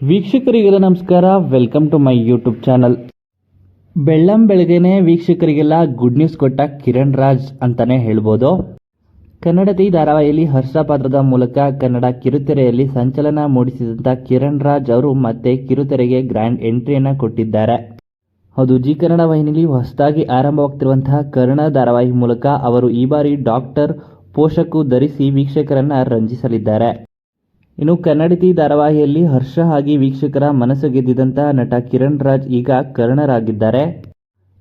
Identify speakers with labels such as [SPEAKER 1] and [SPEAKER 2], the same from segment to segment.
[SPEAKER 1] ವೀಕ್ಷಕರಿಗೆಲ್ಲ ನಮಸ್ಕಾರ. Welcome to my YouTube channel ಬೆಳ್ಳಂ ಬೆಳಗ್ಗೆನೆ ವೀಕ್ಷಕರಿಗೆಲ್ಲ ಗುಡ್ ನ್ಯೂಸ್ ಕೊಟ್ಟ ಕಿರಣ್ ರಾಜ್ ಅಂತಾನೆ ಹೇಳ್ಬೋದು. ಕನ್ನಡತಿ ಧಾರಾವಾಹಿಯಲ್ಲಿ ಹರ್ಷ ಪಾತ್ರದ ಮೂಲಕ ಕನ್ನಡ ಕಿರುತೆರೆಯಲ್ಲಿ ಸಂಚಲನ ಮೂಡಿಸಿದಂಥ ಕಿರಣ್ ರಾಜ್ ಅವರು ಮತ್ತೆ ಕಿರುತೆರೆಗೆ ಗ್ರ್ಯಾಂಡ್ ಎಂಟ್ರಿಯನ್ನು ಕೊಟ್ಟಿದ್ದಾರೆ. ಹೌದು, ಜಿ ಕನ್ನಡ ವಾಹಿನಿಯಲ್ಲಿ ಹೊಸದಾಗಿ ಆರಂಭವಾಗ್ತಿರುವಂತಹ ಕರ್ಣ ಧಾರಾವಾಹಿ ಮೂಲಕ ಅವರು ಈ ಬಾರಿ ಡಾಕ್ಟರ್ ಪೋಷಕು ಧರಿಸಿ ವೀಕ್ಷಕರನ್ನ ರಂಜಿಸಲಿದ್ದಾರೆ. ಇನ್ನು ಕನ್ನಡತಿ ಧಾರಾವಾಹಿಯಲ್ಲಿ ಹರ್ಷ ಆಗಿ ವೀಕ್ಷಕರ ಮನಸ್ಸು ಗೆದ್ದಿದಂತಹ ನಟ ಕಿರಣ್ ರಾಜ್ ಈಗ ಕರ್ಣರಾಗಿದ್ದಾರೆ.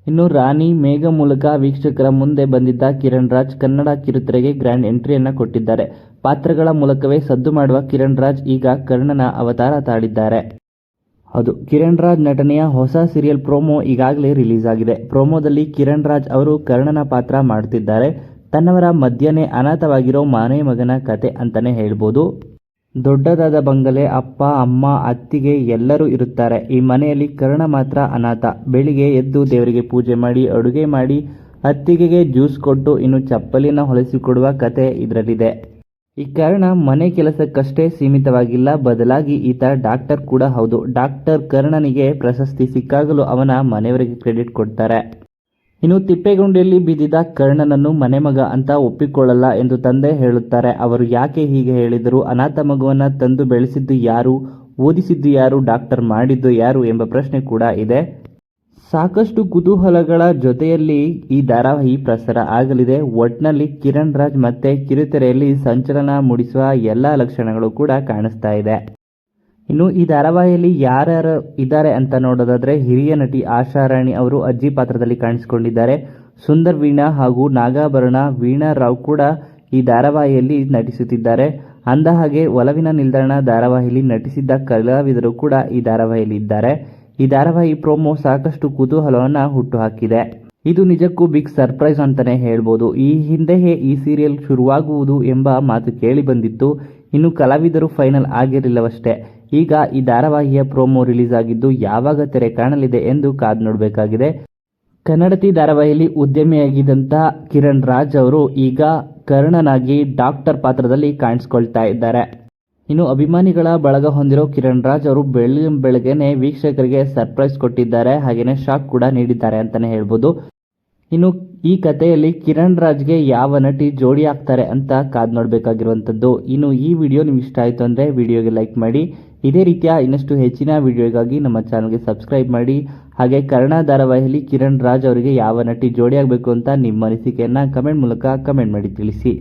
[SPEAKER 1] ಇನ್ನು ರಾಣಿ ಮೇಘ ಮೂಲಕ ವೀಕ್ಷಕರ ಮುಂದೆ ಬಂದಿದ್ದ ಕಿರಣ್ ರಾಜ್ ಕನ್ನಡ ಕಿರುತೆರೆಗೆ ಗ್ರ್ಯಾಂಡ್ ಎಂಟ್ರಿಯನ್ನ ಕೊಟ್ಟಿದ್ದಾರೆ. ಪಾತ್ರಗಳ ಮೂಲಕವೇ ಸದ್ದು ಮಾಡುವ ಕಿರಣ್ ರಾಜ್ ಈಗ ಕರ್ಣನ ಅವತಾರ ತಾಳಿದ್ದಾರೆ. ಹೌದು ಕಿರಣ್ ರಾಜ್ ನಟನೆಯ ಹೊಸ ಸೀರಿಯಲ್ ಪ್ರೋಮೋ ಈಗಾಗಲೇ ರಿಲೀಸ್ ಆಗಿದೆ. ಪ್ರೋಮೋದಲ್ಲಿ ಕಿರಣ್ ರಾಜ್ ಅವರು ಕರ್ಣನ ಪಾತ್ರ ಮಾಡುತ್ತಿದ್ದಾರೆ. ತನ್ನವರ ಮಧ್ಯನೇ ಅನಾಥವಾಗಿರೋ ಮಾನೇ ಮಗನ ಕತೆ ಅಂತಾನೆ ಹೇಳ್ಬೋದು. ದೊಡ್ಡದಾದ ಬಂಗಲೆ ಅಪ್ಪ, ಅಮ್ಮ, ಅತ್ತಿಗೆ ಎಲ್ಲರೂ ಇರುತ್ತಾರೆ. ಈ ಮನೆಯಲ್ಲಿ ಕರ್ಣ ಮಾತ್ರ ಅನಾಥ. ಬೆಳಿಗ್ಗೆ ಎದ್ದು ದೇವರಿಗೆ ಪೂಜೆ ಮಾಡಿ, ಅಡುಗೆ ಮಾಡಿ, ಅತ್ತಿಗೆಗೆ ಜ್ಯೂಸ್ ಕೊಟ್ಟು, ಇನ್ನು ಚಪ್ಪಲಿನ ಹೊಲಿಸಿಕೊಡುವ ಕತೆ ಇದರಲ್ಲಿದೆ. ಈ ಕಾರಣ ಮನೆ ಕೆಲಸಕ್ಕಷ್ಟೇ ಸೀಮಿತವಾಗಿಲ್ಲ. ಬದಲಾಗಿ ಈತ ಡಾಕ್ಟರ್ ಕೂಡ ಹೌದು. ಡಾಕ್ಟರ್ ಕರ್ಣನಿಗೆ ಪ್ರಶಸ್ತಿ ಸಿಕ್ಕಾಗಲೂ ಅವನ ಮನೆಯವರಿಗೆ ಕ್ರೆಡಿಟ್ ಕೊಡ್ತಾರೆ. ಇನ್ನು ತಿಪ್ಪೇಗುಂಡಿಯಲ್ಲಿ ಬಿದ್ದಿದ್ದ ಕರ್ಣನನ್ನು ಮನೆ ಮಗ ಅಂತ ಒಪ್ಪಿಕೊಳ್ಳಲ್ಲ ಎಂದು ತಂದೆ ಹೇಳುತ್ತಾರೆ. ಅವರು ಯಾಕೆ ಹೀಗೆ ಹೇಳಿದರು? ಅನಾಥ ಮಗುವನ್ನು ತಂದು ಬೆಳೆಸಿದ್ದು ಯಾರು? ಓದಿಸಿದ್ದು ಯಾರು? ಡಾಕ್ಟರ್ ಮಾಡಿದ್ದು ಯಾರು? ಎಂಬ ಪ್ರಶ್ನೆ ಕೂಡ ಇದೆ. ಸಾಕಷ್ಟು ಕುತೂಹಲಗಳ ಜೊತೆಯಲ್ಲಿ ಈ ಧಾರಾವಾಹಿ ಪ್ರಸಾರ ಆಗಲಿದೆ. ಒಟ್ನಲ್ಲಿ ಕಿರಣ್ ರಾಜ್ ಮತ್ತೆ ಕಿರುತೆರೆಯಲ್ಲಿ ಸಂಚಲನ ಮೂಡಿಸುವ ಎಲ್ಲ ಲಕ್ಷಣಗಳು ಕೂಡ ಕಾಣಿಸ್ತಾ ಇದೆ. ಇನ್ನು ಈ ಧಾರಾವಾಹಿಯಲ್ಲಿ ಯಾರ್ಯಾರು ಇದ್ದಾರೆ ಅಂತ ನೋಡೋದಾದ್ರೆ ಹಿರಿಯ ನಟಿ ಆಶಾ ರಾಣಿ ಅವರು ಅಜ್ಜಿ ಪಾತ್ರದಲ್ಲಿ ಕಾಣಿಸಿಕೊಂಡಿದ್ದಾರೆ. ಸುಂದರ್ ವೀಣಾ ಹಾಗೂ ನಾಗಾಭರಣ, ವೀಣಾ ರಾವ್ ಕೂಡ ಈ ಧಾರಾವಾಹಿಯಲ್ಲಿ ನಟಿಸುತ್ತಿದ್ದಾರೆ. ಅಂದ ಹಾಗೆ ಒಲವಿನ ನಿಲ್ದಾಣ ಧಾರಾವಾಹಿಯಲ್ಲಿ ನಟಿಸಿದ್ದ ಕಲಾವಿದರು ಕೂಡ ಈ ಧಾರಾವಾಹಿಯಲ್ಲಿ ಇದ್ದಾರೆ. ಈ ಧಾರಾವಾಹಿ ಪ್ರೋಮೋ ಸಾಕಷ್ಟು ಕುತೂಹಲವನ್ನು ಹುಟ್ಟುಹಾಕಿದೆ. ಇದು ನಿಜಕ್ಕೂ ಬಿಗ್ ಸರ್ಪ್ರೈಸ್ ಅಂತಾನೆ ಹೇಳ್ಬೋದು. ಈ ಹಿಂದೆಯೇ ಈ ಸೀರಿಯಲ್ ಶುರುವಾಗುವುದು ಎಂಬ ಮಾತು ಕೇಳಿ ಬಂದಿತ್ತು. ಇನ್ನು ಕಲಾವಿದರು ಫೈನಲ್ ಆಗಿರಲಿಲ್ಲವಷ್ಟೇ. ಈಗ ಈ ಧಾರಾವಾಹಿಯ ಪ್ರೋಮೋ ರಿಲೀಸ್ ಆಗಿದ್ದು ಯಾವಾಗ ತೆರೆ ಕಾಣಲಿದೆ ಎಂದು ಕಾದು ನೋಡಬೇಕಾಗಿದೆ. ಕನ್ನಡತಿ ಧಾರಾವಾಹಿಯಲ್ಲಿ ಉದ್ಯಮಿಯಾಗಿದ್ದಂಥ ಕಿರಣ್ ರಾಜ್ ಅವರು ಈಗ ಕರ್ಣನಾಗಿ ಡಾಕ್ಟರ್ ಪಾತ್ರದಲ್ಲಿ ಕಾಣಿಸ್ಕೊಳ್ತಾ ಇದ್ದಾರೆ. ಇನ್ನು ಅಭಿಮಾನಿಗಳ ಬಳಗ ಹೊಂದಿರೋ ಕಿರಣ್ ರಾಜ್ ಅವರು ಬೆಳಗ್ಗೆ ಬೆಳಗ್ಗೆನೆ ವೀಕ್ಷಕರಿಗೆ ಸರ್ಪ್ರೈಸ್ ಕೊಟ್ಟಿದ್ದಾರೆ. ಹಾಗೆಯೇ ಶಾಕ್ ಕೂಡ ನೀಡಿದ್ದಾರೆ ಅಂತಾನೆ ಹೇಳ್ಬೋದು. ಇನ್ನು ಈ ಕಥೆಯಲ್ಲಿ ಕಿರಣ್ ರಾಜ್ಗೆ ಯಾವ ನಟಿ ಜೋಡಿ ಆಗ್ತಾರೆ ಅಂತ ಕಾದ್ ನೋಡಬೇಕಾಗಿರುವಂಥದ್ದು. ಇನ್ನು ಈ ವಿಡಿಯೋ ನಿಮ್ಗೆ ಇಷ್ಟ ಆಯಿತು ಅಂದರೆ ವಿಡಿಯೋಗೆ ಲೈಕ್ ಮಾಡಿ ಇದೇ ರೀತಿಯ ಇನ್ನಷ್ಟು ಹೆಚ್ಚಿನ ವಿಡಿಯೋಗಾಗಿ ನಮ್ಮ ಚಾನಲ್ಗೆ ಸಬ್ಸ್ಕ್ರೈಬ್ ಮಾಡಿ. ಹಾಗೆ ಕರ್ಣ ಧಾರಾವಾಹಿಯಲ್ಲಿ ಕಿರಣ್ ರಾಜ್ ಅವರಿಗೆ ಯಾವ ನಟಿ ಜೋಡಿಯಾಗಬೇಕು ಅಂತ ನಿಮ್ಮ ಅನಿಸಿಕೆಯನ್ನು ಕಮೆಂಟ್ ಮೂಲಕ ಕಮೆಂಟ್ ಮಾಡಿ ತಿಳಿಸಿ.